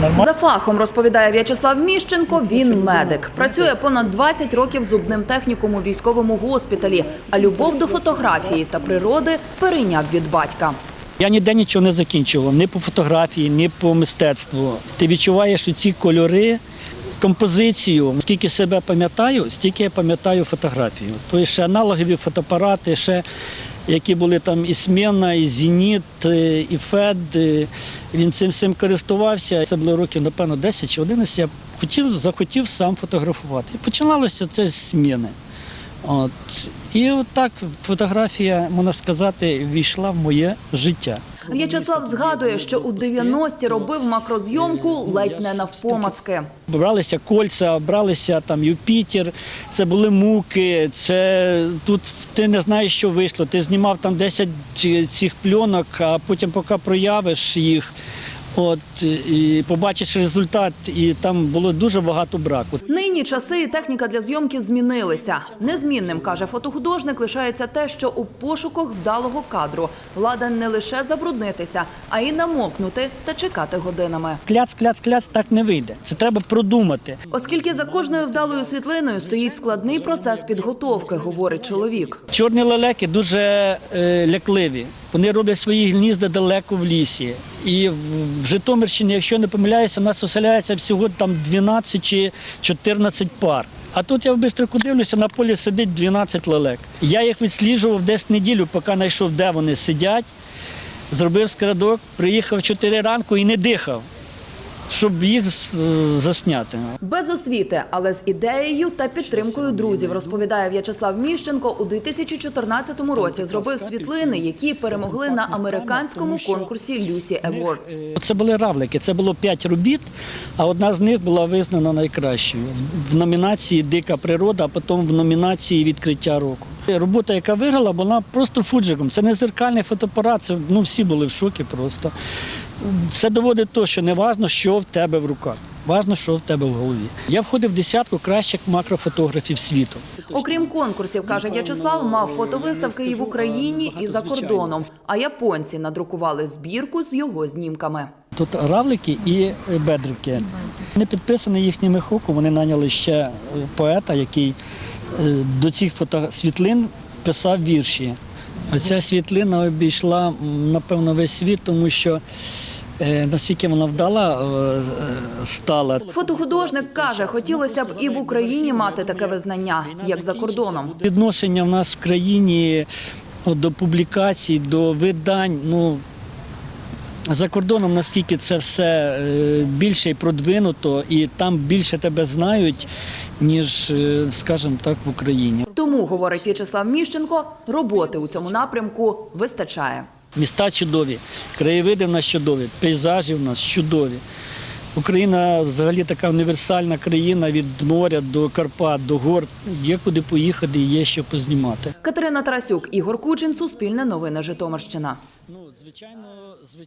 Нормально? За фахом розповідає В'ячеслав Міщенко. Він медик. Працює понад 20 років зубним техніком у військовому госпіталі. А любов до фотографії та природи перейняв від батька. Я ніде нічого не закінчував, ні по фотографії, ні по мистецтву. Ти відчуваєш ці кольори, композицію. Скільки себе пам'ятаю, стільки я пам'ятаю фотографію. Тобто ще аналогові фотоапарати, ще які були там і Смена, і Зеніт, е, і Фед. е, Він цим всім користувався. Це було років, напевно, 10 чи 11. Я хотів, захотів сам фотографувати. І починалося це з Смени. От. І от так фотографія, можна сказати, війшла в моє життя. В'ячеслав згадує, що у 90-ті робив макрозйомку ледь не навпомацки. Бралися кольця, бралися там Юпітер, це були муки, це тут ти не знаєш, що вийшло. Ти знімав там 10 цих пленок, а потім, поки проявиш їх, от і побачиш результат, і там було дуже багато браку. Нині часи і техніка для зйомки змінилися. Незмінним, каже фотохудожник, лишається те, що у пошуках вдалого кадру ладен не лише забруднитися, а й намокнути та чекати годинами. Кляц, кляц, кляц так не вийде. Це треба продумати. Оскільки за кожною вдалою світлиною стоїть складний процес підготовки, говорить чоловік. Чорні лелеки дуже е, лякливі. Вони роблять свої гнізда далеко в лісі. І в Житомирщині, якщо не помиляюся, в нас оселяється всього там 12 чи 14 пар. А тут я в Бистрику дивлюся, на полі сидить 12 лелек. Я їх відсліджував десь неділю, поки знайшов, де вони сидять. Зробив скрадок, приїхав в 4 ранку і не дихав, щоб їх засняти. Без освіти, але з ідеєю та підтримкою друзів, розповідає В'ячеслав Міщенко. У 2014 році зробив світлини, які перемогли на американському конкурсі Люсі Awards. Це були равлики, це було п'ять робіт, а одна з них була визнана найкращою в- в номінації Дика природа, а потім в номінації Відкриття року. Робота, яка виграла, була просто фуджиком. Це не зеркальний фотоапарат, це ну, всі були в шокі просто. Це доводить те, що не важно, що в тебе в руках, важно, що в тебе в голові. Я входив в десятку кращих макрофотографів світу. Окрім конкурсів, каже В'ячеслав, мав фотовиставки і в Україні, і за кордоном. А японці надрукували збірку з його знімками. Тут равлики і бедрики. Не підписані їхніми хоком, вони наняли ще е, поета, який е, до цих фото... світлин писав вірші. А ця світлина обійшла, напевно, весь світ, тому що е, наскільки вона вдала е, стала. Фотохудожник каже, хотілося б і в Україні мати таке визнання, як за кордоном. Відношення в нас в країні до публікацій, до видань. Ну, за кордоном наскільки це все е, більше і продвинуто, і там більше тебе знають, ніж, скажімо так, в Україні. Тому, говорить В'ячеслав Міщенко, роботи у цьому напрямку вистачає. Міста чудові, краєвиди в нас чудові, пейзажі в нас чудові. Україна взагалі така універсальна країна від моря до Карпат, до гор. Є куди поїхати, і є що познімати. Катерина Тарасюк, Ігор Кучин, Суспільне новини Житомирщина. Ну, звичайно, звичайно.